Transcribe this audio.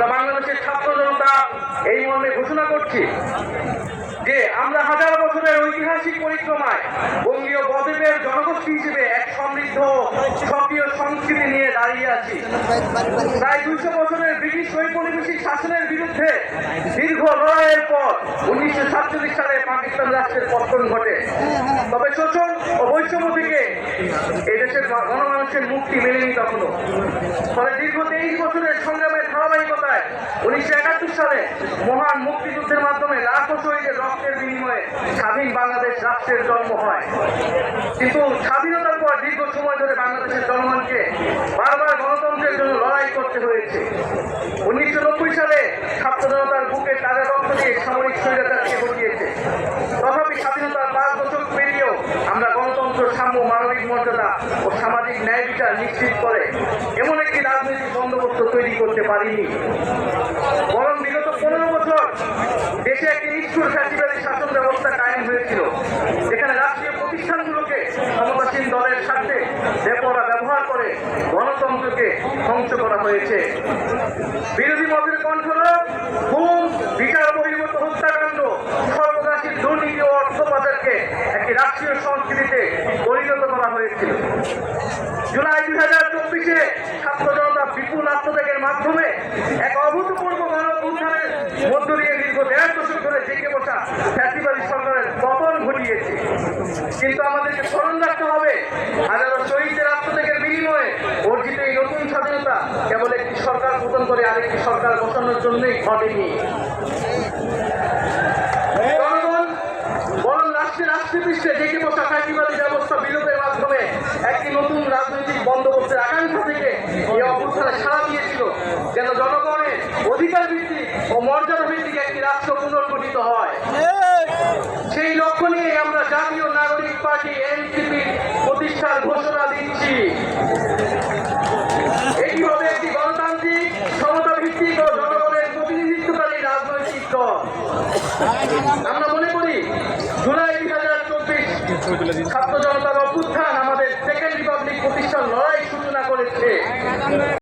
আমরা বাংলাদেশের ছাত্র জনতা এই মর্মে ঘোষণা করছি যে আমরা হাজার বছরের ঐতিহাসিক পরিক্রমায় বঙ্গীয় বদ্বীপের জনগোষ্ঠী হিসেবে এক সমৃদ্ধ, সক্রিয় সংস্কৃতি নিয়ে দাঁড়িয়ে আছি। প্রায় দুইশো বছরের ব্রিটিশ ঔপনিবেশিক শাসনের বিরুদ্ধে দীর্ঘ লড়াইয়ের পর উনিশশো সাতচল্লিশ সালে পাকিস্তান রাষ্ট্রের পতন ঘটে। তবে শোষণ ও বৈষম্য থেকে এই দেশের গণমানুষের মুক্তি মেলেনি তখনও ফলে দীর্ঘ তেইশ বছরের সংগ্রামের উনিশশো একাত্তর সালে মহান মুক্তিযুদ্ধের মাধ্যমে লাখো শহীদের রক্তের বিনিময়ে স্বাধীন বাংলাদেশ রাষ্ট্রের জন্ম হয়। কিন্তু স্বাধীনতার পর দীর্ঘ সময় ধরে বাংলাদেশের জনগণকে বারবার গণতন্ত্রের জন্য লড়াই করতে হয়েছে। উনিশশো নব্বই সালে ছাত্র জনতার বুকে তাদের রক্ত দিয়ে সামরিক স্বৈরাচারকে ঘটিয়েছে। তথাপি স্বাধীনতার পাঁচ দশক পেরিয়েও আমরা গণতন্ত্র, সাম্য, মানবিক মর্যাদা ও সামাজিক ন্যায় বিচার নিশ্চিত করে এমন একটি রাজনৈতিক বন্দোবস্ত তৈরি করতে পারিনি। বরং বিগত পনেরো বছর দেশে একটি নিষ্ঠুর ফ্যাসিবাদী শাসন ব্যবস্থা কায়েম হয়েছিল, যেখানে রাষ্ট্রীয় প্রতিষ্ঠানগুলোকে ক্ষমতাসীন দলের স্বার্থে বেপরা ব্যবহার করে গণতন্ত্রকে ধ্বংস করা হয়েছে। বিরোধী মতের কণ্ঠরোধ খুন বিচার বহির্ভূত হত্যাকাণ্ড সর্বদাসী দুর্নীতি ও অর্থ পাচারকে একটি রাষ্ট্রীয় সংস্কৃতিতে পরিণত করা হয়েছিল। জুলাই দুই হাজার চব্বিশে ছাত্র জনতা মাধ্যমে এক অভূতপূর্ব গণ উত্থানের মধ্য দিয়ে দীর্ঘ দেড় দশক ধরে জেগে বসা ফ্যাসিবাদী সরকারের পতন ঘটিয়েছে। কিন্তু আমাদেরকে স্মরণ রাখতে হবে, হাজারো শহীদদের আত্মত্যাগের বিনিময়ে অর্জিত এই নতুন স্বাধীনতা কেবল একটি সরকার পতন করে আরেকটি সরকার বসানোর জন্যই ঘটেনি। জনগণ বরং রাষ্ট্রে রাষ্ট্রীয় পৃষ্ঠে জেগে বসা ফ্যাসিবাদী ব্যবস্থা বিলোপের মাধ্যমে একটি নতুন রাজনৈতিক বন্দোবস্তের আকাঙ্ক্ষা থেকে এই অবস্থানে সাড়া দিয়েছিল যেন জনগণের অধিকার ভিত্তিক মর্যাদা ভিত্তিক একটি রাষ্ট্র পুনর্গঠিত হয়। সেই লক্ষ্য নিয়ে আমরা জাতীয় নাগরিক পার্টি এনসিপি প্রতিষ্ঠার ঘোষণা দিচ্ছি। এটি হবে একটি গণতান্ত্রিক সমতা ভিত্তিক ও জনগণের প্রতিনিধিত্বকারী রাজনৈতিক দল। আমরা মনে করি জুলাই দুই হাজার চব্বিশ ছাত্র জনতার অভ্যুত্থান